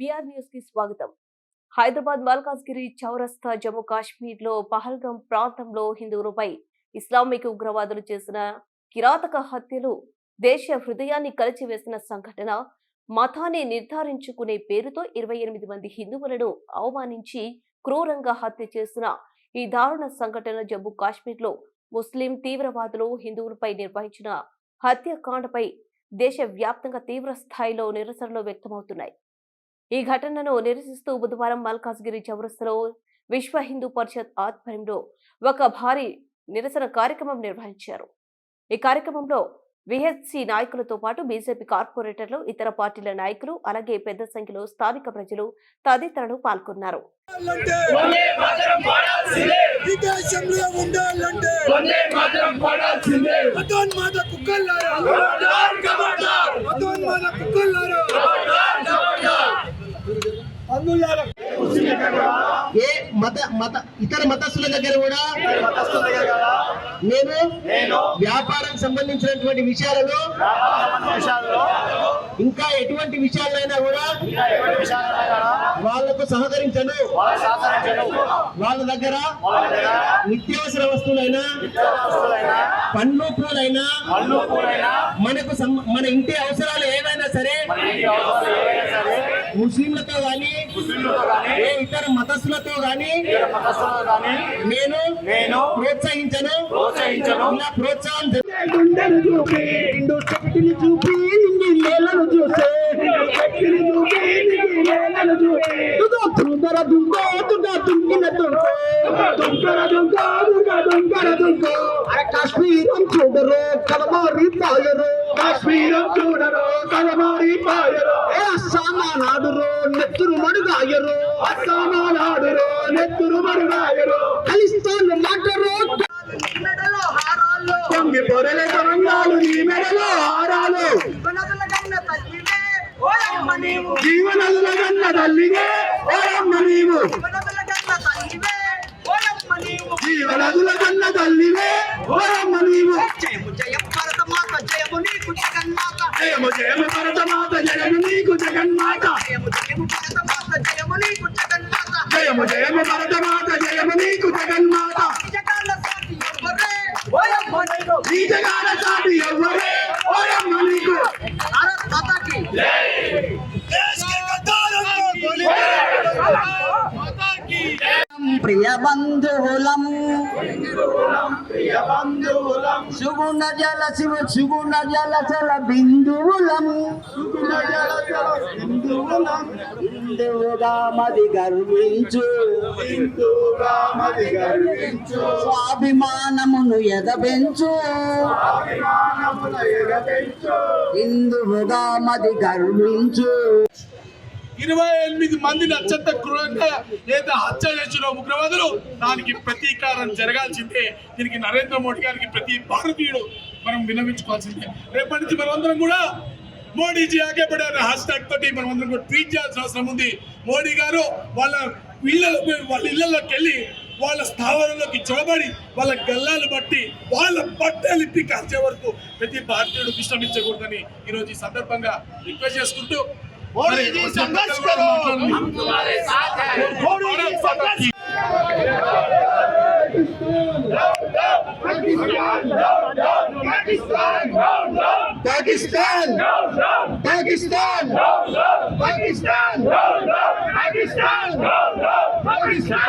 న్యూస్కి స్వాగతం. హైదరాబాద్ మల్కాజ్గిరి చౌరస్తా జమ్మూ కాశ్మీర్లో పహల్గం ప్రాంతంలో హిందువులపై ఇస్లామిక్ ఉగ్రవాదులు చేసిన కిరాతక హత్యలు దేశ హృదయాన్ని కలిచివేసిన సంఘటన మతాన్ని నిర్ధారించుకునే పేరుతో ఇరవై ఎనిమిది మంది హిందువులను అవమానించి క్రూరంగా హత్య చేసిన ఈ దారుణ సంఘటన జమ్మూ కాశ్మీర్లో ముస్లిం తీవ్రవాదులు హిందువులపై నిర్వహించిన హత్యాకాండపై దేశ వ్యాప్తంగా తీవ్ర స్థాయిలో నిరసనలు వ్యక్తమవుతున్నాయి. ఈ ఘటనను నిరసిస్తూ బుధవారం మల్కాజ్గిరి చౌరస్తలో విశ్వ హిందూ పరిషత్ ఆధ్వర్యంలో ఒక భారీ నిరసన కార్యక్రమం నిర్వహించారు. ఈ కార్యక్రమంలో విహెచ్సి నాయకులతో పాటు బీజేపీ కార్పొరేటర్లు ఇతర పార్టీల నాయకులు అలాగే పెద్ద సంఖ్యలో స్థానిక ప్రజలు తదితరులు పాల్గొన్నారు. ఉండాలంటే ఏ మత మత ఇతర మతస్థుల దగ్గర కూడా నేను వ్యాపారం సంబంధించినటువంటి విషయాలలో ఇంకా ఎటువంటి విషయాలైనా కూడా వాళ్ళకు సహకరించను. వాళ్ళ దగ్గర నిత్యావసర వస్తువులైనా పండ్లు పూలైనా మనకు మన ఇంటి అవసరాలు ఏవైనా సరే ముస్లింలతో ఏ ఇతర మతస్థులతో గాని నేను నేను ప్రోత్సహించను. ప్రోత్సహించను. ఇలా ప్రోత్సాహం జ- గుండెను చూపి నిండు శక్తిని చూపి నిండి నేలను చూసే. శక్తిని చూపి నిండి నేలను చూపి. దుదో దుందర దుందో దుందా దుంకిన దుంకో. దుంకర దుంకో దుంక దుంకర దుంకో. అరే కాశ్మీరం చూడరు కలమారి పాయరు. కాశ్మీరం చూడరు కలమారి పాయరు. ఏ అస్సామా నాడురు నెత్తురు మడుగాయరు. అస్సామా నాడురు నెత్తురు మడుగాయరు. ఖలిస్తాన్ మాటరు మెడలో హారాలు. పొంగి పొరలే తరంగాలు నీ మెడలో హారాలు. జీవనదుల గన్న తల్లివే ఓయమ్మ నీవు. భరతమాత జయము నీకు జగన్మాత. జయము జయము భరతమాత జయము నీకు జగన్మాత. జయము జయము భరతమాత జయము నీకు జగన్మాత జగాల సాటి ఎవ్వరే? ఓయమ్మ నీకు. భారత్ మాతాకి ప్రియ బంధువులం సుగుణ జల శివ సుగుణ జల జల బిందువులం హిందువుగా మది గర్వించు. స్వాభిమానమును ఎదబెంచు హిందువుగా మది గర్వించు. ఇరవై ఎనిమిది మందిని అత్యంత క్రూరంగా ఏదైతే హత్య చేసిన ఉగ్రవాదులు దానికి ప్రతీకారం జరగాల్సిందే. దీనికి నరేంద్ర మోడీ గారికి ప్రతి భారతీయుడు మనం విన్నవించుకోవాల్సిందే. రేపటి నుంచి మనమందరం కూడా మోడీజీ ఆగే పడే హ్యాష్ ట్యాగ్ తోటి మనం అందరం కూడా ట్వీట్ చేయాల్సిన అవసరం ఉంది. మోడీ గారు వాళ్ళ ఇళ్ళలో వాళ్ళ ఇళ్ళలోకి వెళ్ళి వాళ్ళ స్థావరంలోకి చొరబడి వాళ్ళ గల్లాలు బట్టి వాళ్ళ బట్టలు ఇప్పి కాల్చే వరకు ప్రతి భారతీయుడు విశ్రమించకూడదని ఈరోజు ఈ సందర్భంగా రిక్వెస్ట్ చేసుకుంటూ मोदी जी संघर्ष करो हम तुम्हारे साथ हैं मोदी जी संघर्ष Pakistan, Pakistan, Pakistan, Pakistan, Pakistan, Pakistan,